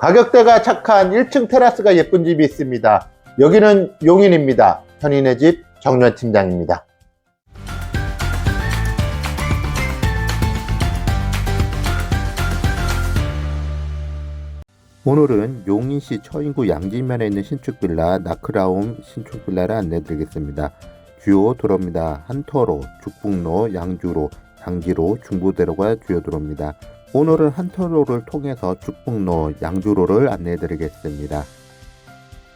가격대가 착한 1층 테라스가 예쁜 집이 있습니다. 여기는 용인입니다. 현인의 집 정면 팀장입니다. 오늘은 용인시 처인구 양진면에 있는 신축 빌라 나크라움 신축 빌라를 안내 드리겠습니다. 주요 도로입니다. 한터로, 죽북로, 양주로, 양지로, 중부대로가 주요 도로입니다. 오늘은 한터로를 통해서 죽북로, 양주로를 안내 드리겠습니다.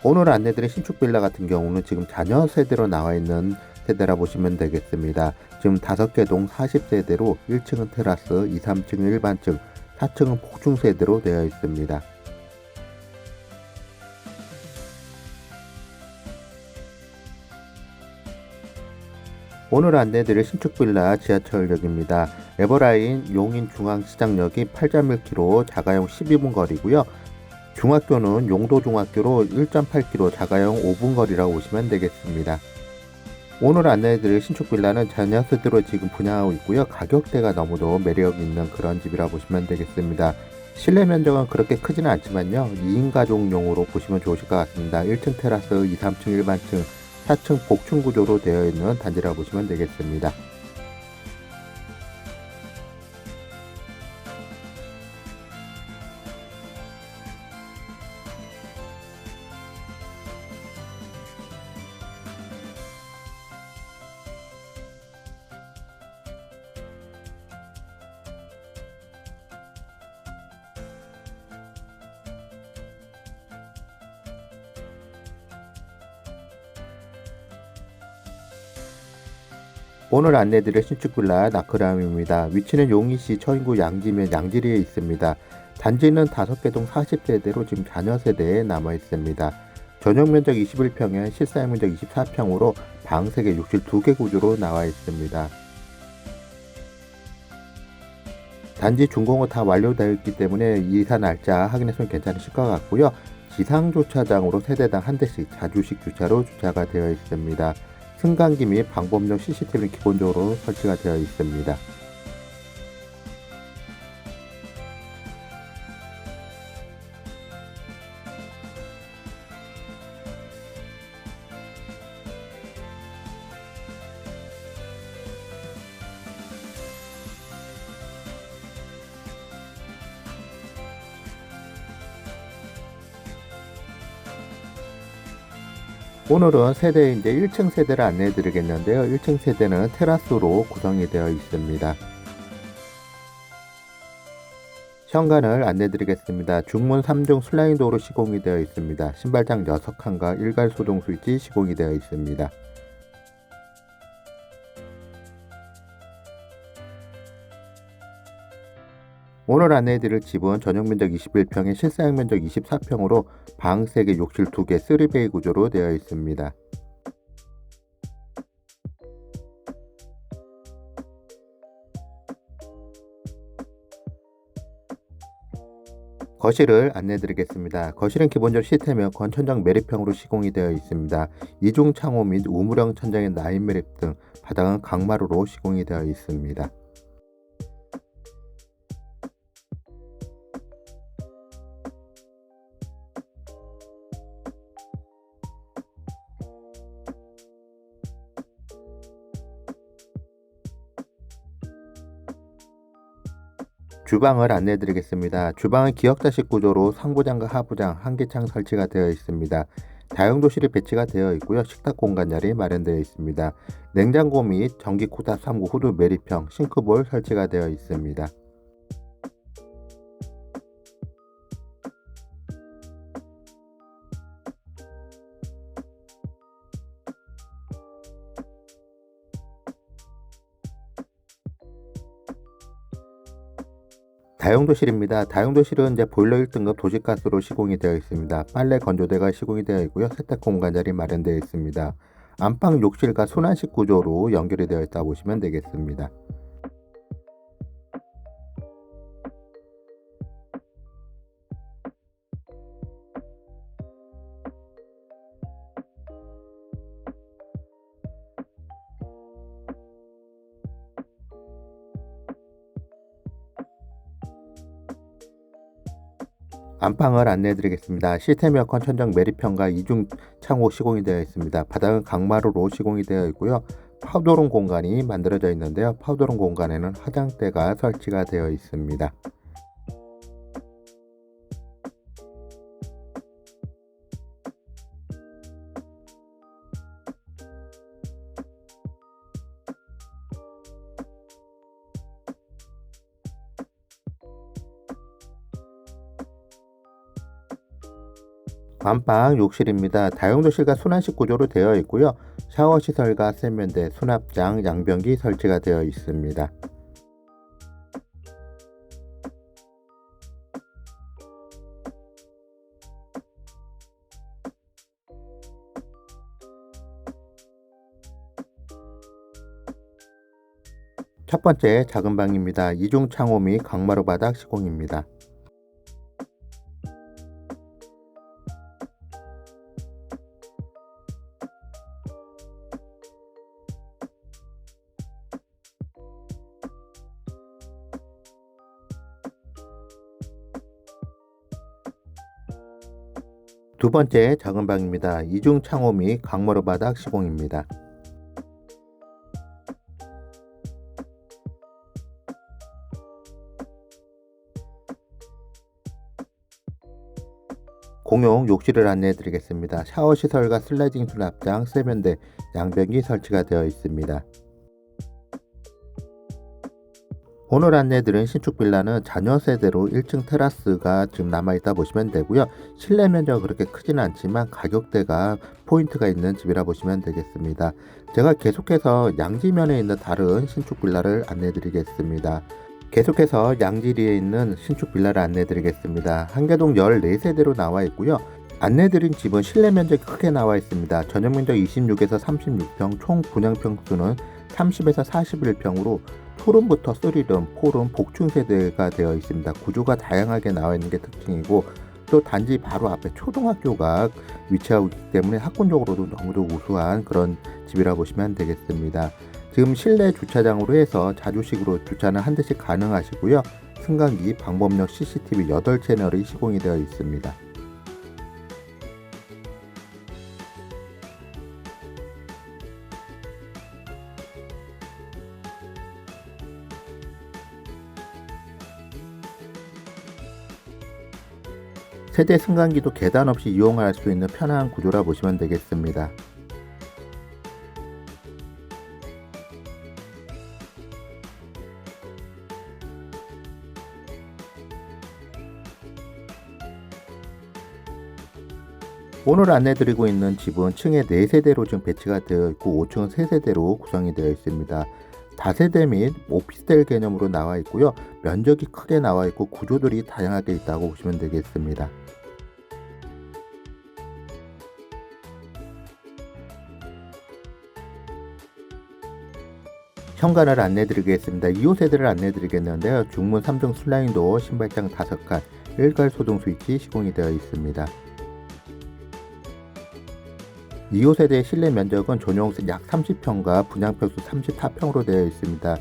오늘 안내 드린 신축 빌라 같은 경우는 지금 자녀 세대로 나와 있는 세대라 보시면 되겠습니다. 지금 5개 동 40세대로 1층은 테라스, 2, 3층은 일반층, 4층은 복층 세대로 되어 있습니다. 오늘 안내드릴 신축 빌라 지하철역입니다. 에버라인 용인 중앙시장역이 8.1km, 자가용 12분 거리고요. 중학교는 용도중학교로 1.8km, 자가용 5분 거리라고 보시면 되겠습니다. 오늘 안내해드릴 신축 빌라는 자녀 세대로 지금 분양하고 있고요. 가격대가 너무도 매력 있는 그런 집이라 보시면 되겠습니다. 실내 면적은 그렇게 크지는 않지만요. 2인 가족용으로 보시면 좋으실 것 같습니다. 1층 테라스, 2, 3층 일반층, 4층 복층 구조로 되어 있는 단지라 보시면 되겠습니다. 오늘 안내드릴 신축 빌라 나크람입니다. 위치는 용인시 처인구 양지면 양지리에 있습니다. 단지는 5개 동 40세대로 지금 자녀 세대에 남아 있습니다. 전용 면적 21평에 실사용 면적 24평으로 방 3개, 욕실 2개 구조로 나와 있습니다. 단지 준공은 다 완료되어 있기 때문에 이사 날짜 확인했으면 괜찮으실 것 같고요. 지상 주차장으로 세대당 한 대씩 자주식 주차로 주차가 되어 있습니다. 승강기 및 방범용 CCTV는 기본적으로 설치가 되어 있습니다. 오늘은 세대 이제 1층 세대를 안내해 드리겠는데요. 1층 세대는 테라스로 구성이 되어 있습니다. 현관을 안내 드리겠습니다. 중문 3중 슬라이드 도로 시공이 되어 있습니다. 신발장 6칸과 일괄 소동 스위치 시공이 되어 있습니다. 오늘 안내해드릴 집은 전용 면적 21평에 실사용 면적 24평으로 방 3개, 욕실 2개, 3베이 구조로 되어 있습니다. 거실을 안내드리겠습니다. 거실은 기본적으로 시스템은 권천장 매립형으로 시공이 되어 있습니다. 이중 창호 및 우물형 천장의 나인 매립 등 바닥은 강마루로 시공이 되어 있습니다. 주방을 안내 드리겠습니다. 주방은 기역자식 구조로 상부장과 하부장, 한개창 설치가 되어 있습니다. 다용도실이 배치가 되어 있고요. 식탁 공간 자리 마련되어 있습니다. 냉장고 및 전기 코타 3구 후드 매립형 싱크볼 설치가 되어 있습니다. 다용도실입니다. 다용도실은 이제 보일러 1등급 도시가스로 시공이 되어 있습니다. 빨래 건조대가 시공이 되어 있고요. 세탁 공간 자리 마련되어 있습니다. 안방 욕실과 순환식 구조로 연결이 되어 있다 보시면 되겠습니다. 안방을 안내해 드리겠습니다. 시스템 에어컨 천정 매립형과 이중 창호 시공이 되어 있습니다. 바닥은 강마루로 시공이 되어 있고요. 파우더룸 공간이 만들어져 있는데요. 파우더룸 공간에는 화장대가 설치가 되어 있습니다. 안방 욕실입니다. 다용도실과 순환식 구조로 되어 있고요. 샤워 시설과 세면대, 수납장, 양변기 설치가 되어 있습니다. 첫 번째 작은 방입니다. 이중 창호 및 강마루 바닥 시공입니다. 두 번째 작은 방입니다. 이중 창호 및 강마루 바닥 시공입니다. 공용 욕실을 안내해 드리겠습니다. 샤워 시설과 슬라이딩 수납장, 세면대, 양변기 설치가 되어 있습니다. 오늘 안내드린 신축 빌라는 자녀 세대로 1층 테라스가 지금 남아있다 보시면 되고요. 실내 면적은 그렇게 크진 않지만 가격대가 포인트가 있는 집이라 보시면 되겠습니다. 제가 계속해서 양지면에 있는 다른 신축 빌라를 안내드리겠습니다. 계속해서 양지리에 있는 신축 빌라를 안내드리겠습니다. 한계동 14세대로 나와 있고요. 안내드린 집은 실내 면적이 크게 나와 있습니다. 전용 면적 26에서 36평, 총 분양 평수는 30에서 41평으로 투룸부터 3룸, 4룸, 복층 세대가 되어 있습니다. 구조가 다양하게 나와 있는 게 특징이고 또 단지 바로 앞에 초등학교가 위치하고 있기 때문에 학군적으로도 너무도 우수한 그런 집이라 보시면 되겠습니다. 지금 실내 주차장으로 해서 자주식으로 주차는 한 대씩 가능하시고요. 승강기, 방범용 CCTV 8채널이 시공이 되어 있습니다. 세대 승강기도 계단 없이 이용할 수 있는 편한 구조라 보시면 되겠습니다. 오늘 안내드리고 있는 집은 층에 4세대로 지금 배치가 되어 있고 5층은 3세대로 구성이 되어 있습니다. 다세대 및 오피스텔 개념으로 나와 있고요. 면적이 크게 나와 있고 구조들이 다양하게 있다고 보시면 되겠습니다. 현관을 안내드리겠습니다. 2호 세대를 안내드리겠는데요. 중문 3중 슬라이도 신발장 5칸, 1갈 소등 스위치 시공이 되어 있습니다. 2호 세대의 실내 면적은 전용 약 30평과 분양평수 34평으로 되어 있습니다.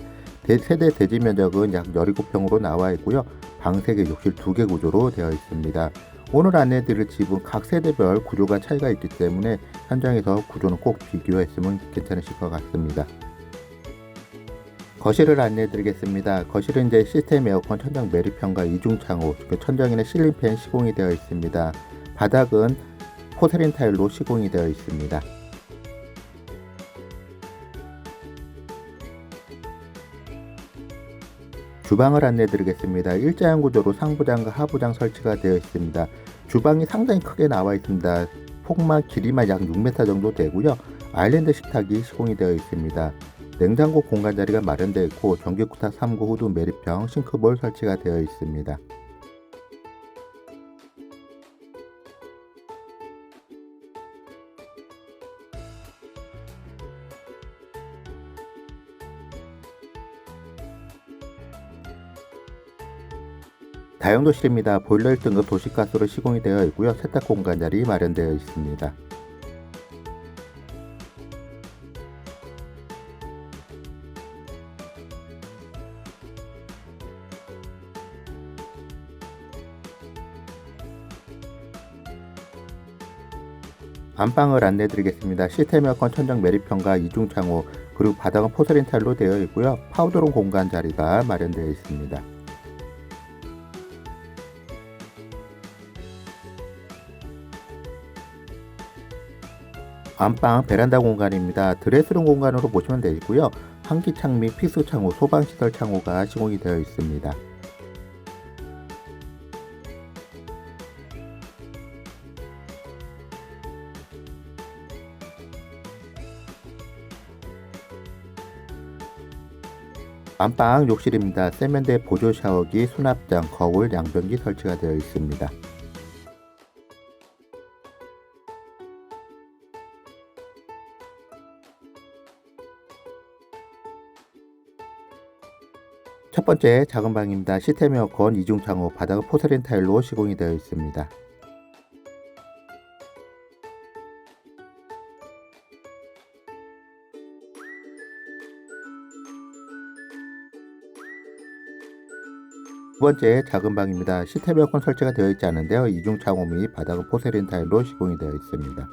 세대 대지 면적은 약 17평으로 나와 있고요. 방 3개, 욕실 2개 구조로 되어 있습니다. 오늘 안내드릴 집은 각 세대별 구조가 차이가 있기 때문에 현장에서 구조는 꼭 비교했으면 괜찮으실 것 같습니다. 거실을 안내해 드리겠습니다. 거실은 이제 시스템 에어컨 천장 매립형과 이중 창호, 그 천장에는 실링팬 시공이 되어 있습니다. 바닥은 포세린 타일로 시공이 되어 있습니다. 주방을 안내해 드리겠습니다. 일자형 구조로 상부장과 하부장 설치가 되어 있습니다. 주방이 상당히 크게 나와 있습니다. 폭만 길이만 약 6m 정도 되고요. 아일랜드 식탁이 시공이 되어 있습니다. 냉장고 공간 자리가 마련되어 있고 전기쿠타 3구 후드 매립형 싱크볼 설치가 되어 있습니다. 다용도실입니다. 보일러 1등급 도시가스로 시공이 되어 있고요. 세탁 공간 자리 마련되어 있습니다. 안방을 안내드리겠습니다. 시스템 에어컨 천장 매립형과 이중 창호 그리고 바닥은 포세린 타일로 되어 있고요. 파우더룸 공간 자리가 마련되어 있습니다. 안방 베란다 공간입니다. 드레스룸 공간으로 보시면 되고요. 환기창 및 필수 창호, 소방시설 창호가 시공이 되어 있습니다. 안방 욕실입니다. 세면대 보조 샤워기, 수납장, 거울, 양변기 설치가 되어 있습니다. 첫 번째 작은 방입니다. 시스템 에어컨 이중 창호, 바닥은 포세린 타일로 시공이 되어 있습니다. 번째 작은 방입니다. 시스템 에어컨 설치가 되어 있지 않은데요. 이중 창호 및 바닥은 포세린 타일로 시공이 되어 있습니다.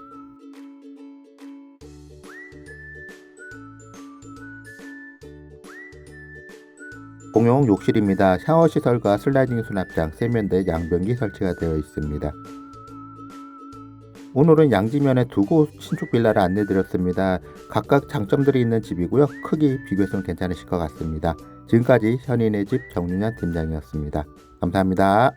공용 욕실입니다. 샤워 시설과 슬라이딩 수납장, 세면대, 양변기 설치가 되어 있습니다. 오늘은 양지면에 두곳 신축 빌라를 안내 드렸습니다. 각각 장점들이 있는 집이고요. 크기 비교해서는 괜찮으실 것 같습니다. 지금까지 현인의 집 정윤현 팀장이었습니다. 감사합니다.